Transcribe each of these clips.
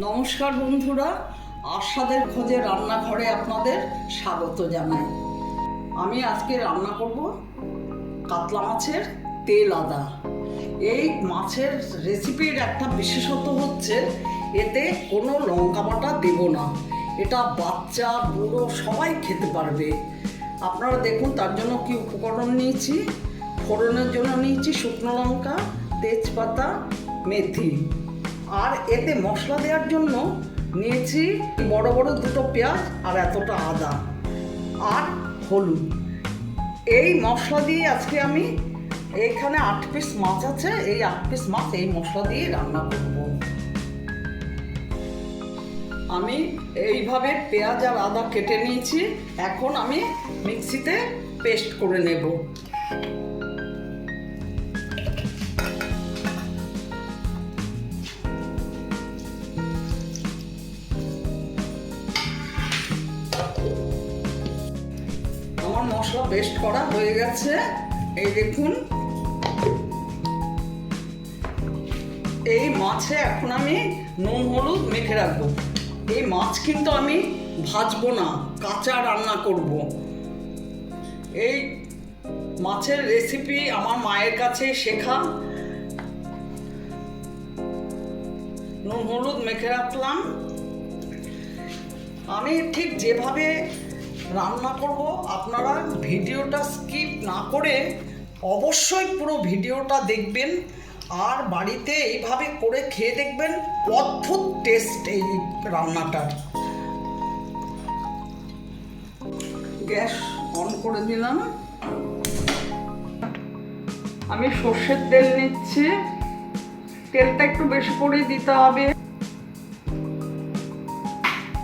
নমস্কার বন্ধুরা আস্বাদের খোঁজে রান্নাঘরে আপনাদের স্বাগত জানাই। আমি আজকে রান্না করব কাতলা মাছের তেল আদা। এই মাছের রেসিপির একটা বিশেষত্ব হচ্ছে, এতে কোনো লঙ্কা বাটা দেব না। এটা বাচ্চা, বুড়ো সবাই খেতে পারবে। আপনারা দেখুন, তার জন্য কি উপকরণ নিয়েছি? ফোড়নের জন্য নিয়েছি শুকনো লঙ্কা, তেজপাতা, মেথি। আর এতে মশলা দেওয়ার জন্য নিয়েছি বড় বড় দুটো পেঁয়াজ আর এতটা আদা আর হলুদ। এই মশলা দিয়ে আজকে আমি এইখানে আট পিস মাছ আছে, এই আট পিস মাছ এই মশলা দিয়ে রান্না করব। আমি এইভাবে পেঁয়াজ আর আদা কেটে নিয়েছি, এখন আমি মিক্সিতে পেস্ট করে নেব। আমার মশলা পেস্ট করা হয়ে গেছে। এই দেখুন। এই মাছে এখন আমি নুন, হলুদ মেখে রাখব। এই মাছ কিন্তু আমি ভাজবো না, কাঁচা রান্না করব। এই মাছের রেসিপি আমার মায়ের কাছে শেখা। নুন, হলুদ মেখে রাখলাম। আমি ঠিক যেভাবে রান্না করব, আপনারা ভিডিওটা স্কিপ না করে অবশ্যই পুরো ভিডিওটা দেখবেন। আর বাড়িতে এইভাবে করে খেয়ে দেখবেন, অদ্ভুত টেস্ট এই রান্নাটার। গ্যাস অন করে দিলাম। আমি সর্ষের তেল নিচ্ছি। তেলটা একটু বেশি করে দিতে হবে।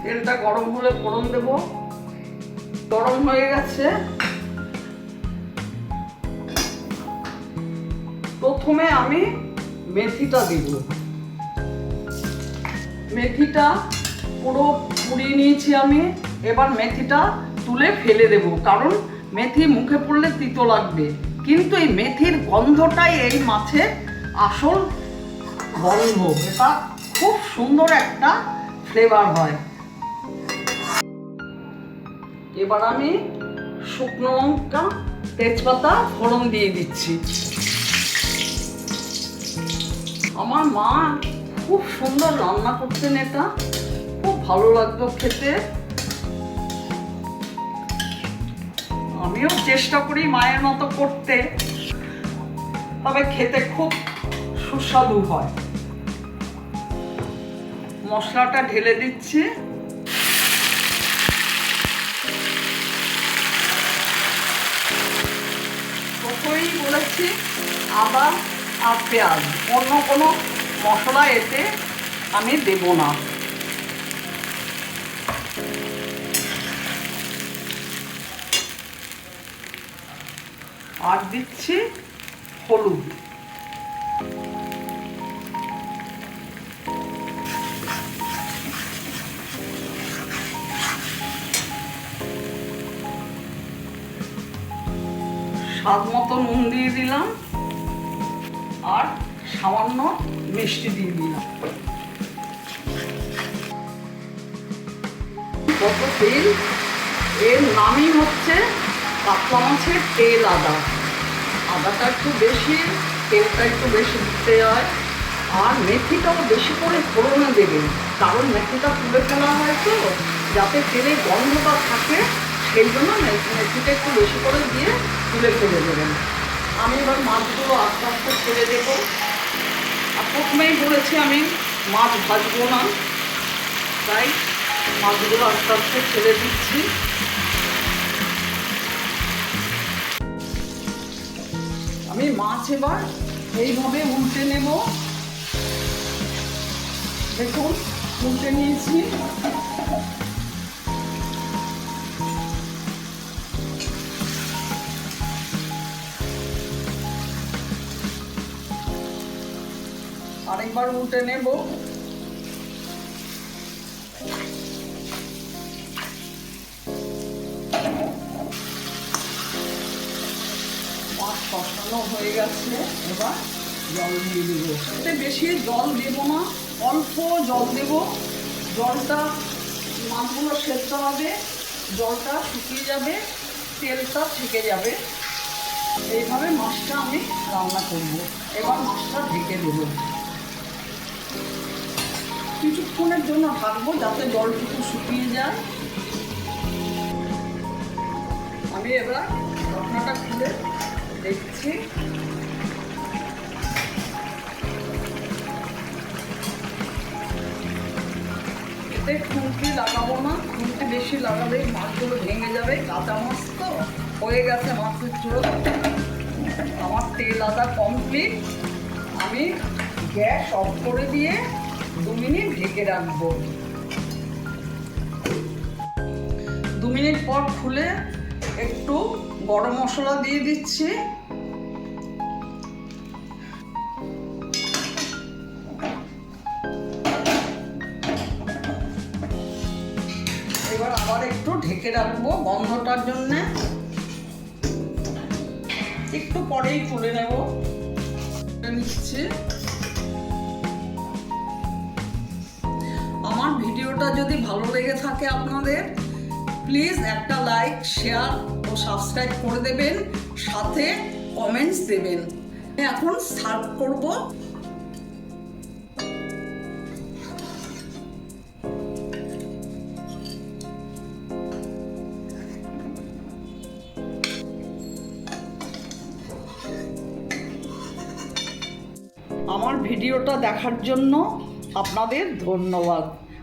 তেলটা গরম হলে ফোড়ন দেব। গরম হয়ে গেছে। প্রথমে আমি মেথিটা দিব। মেথিটা পুরো পুড়িয়ে নিয়েছি আমি। এবার মেথিটা তুলে ফেলে দেব, কারণ মেথি মুখে পড়লে তিতো লাগবে। কিন্তু এই মেথির গন্ধটাই এই মাছের আসল গন্ধ। এটা খুব সুন্দর একটা ফ্লেভার হয়। এবার আমি শুকনো লঙ্কা, তেজপাতা, ফোড়ন দিয়ে দিচ্ছি। আমার মা খুব সুন্দর রান্না করতেন এটা। খুব ভালো লাগতো খেতে। আমিও চেষ্টা করি মায়ের মতো করতে, তবে খেতে খুব সুস্বাদু হয়। মশলাটা ঢেলে দিচ্ছি। প্রথমেই বলেছি, আদা আর পেঁয়াজ। অন্য কোনো মশলা এতে আমি দেব না। আর দিচ্ছি হলুদ। নুন দিয়ে দিলাম আর সামান্য মিষ্টি দিয়ে দিলাম। কত তেল? এর নামই হচ্ছে কাতলা মাছের তেল আদা। আদাটা একটু বেশি, তেলটা একটু বেশি দিতে হয়। আর মেথিটাও বেশি করে ফোড়নে দেবেন কারণ মেথিটা তুলে ফেলা হয় তো, যাতে তেলে গন্ধটা থাকে, সেই জন্য মেথিটা একটু বেশি করে দিয়ে তুলে ফেলে দেবেন। আমি এবার মাছগুলো আস্তে আস্তে ছেড়ে দেবো। আর প্রথমেই বলেছি আমি মাছ ভাজবো না। তাই মাছগুলো আস্তে আস্তে ছেড়ে দিচ্ছি। আমি মাছ এবার এইভাবে উল্টে নেব। দেখুন, উল্টে নিয়েছি। আরেকবার উল্টে নেব। মাছ কষানো হয়ে গেছে, এবার জল দিয়ে দেবো। এতে বেশি জল দেবো না, অল্প জল দেব। জলটা মাছগুলো সেদ্ধ হবে, জলটা শুকিয়ে যাবে, তেলটা থেকে যাবে। এইভাবে মাছটা আমি রান্না করব। এবার মাছটা ঢেকে দেবো। কিছুক্ষণের জন্য ঢাকবো যাতে জলটুকু শুকিয়ে যায়। আমি এবার ঢাকনাটা খুলে দেখছি। এতে খুঁটি লাগাবো না, খুঁটি বেশি লাগালেই মাছগুলো ভেঙে যাবে। কাঁচা মাছ তো হয়ে গেছে মাছের ঝোল। আমার তেল আদা কমপ্লিট আমি গ্যাস অফ করে দিয়ে মিনিট ঢেকে রাখব। দু মিনিট পর খুলে একটু গরম মশলা দিয়ে দিচ্ছি। এবার আবার একটু ঢেকে রাখব গন্ধটার জন্যে। একটু পরেই তুলে নেব। নিচ্ছি। ভিডিওটা যদি ভালো লেগে থাকে আপনাদের প্লিজ একটা লাইক শেয়ার ও সাবস্ক্রাইব করে দেবেন, সাথে কমেন্টস দেবেন। এখন সার্ভ করব। আমার ভিডিওটা দেখার জন্য আপনাদের ধন্যবাদ।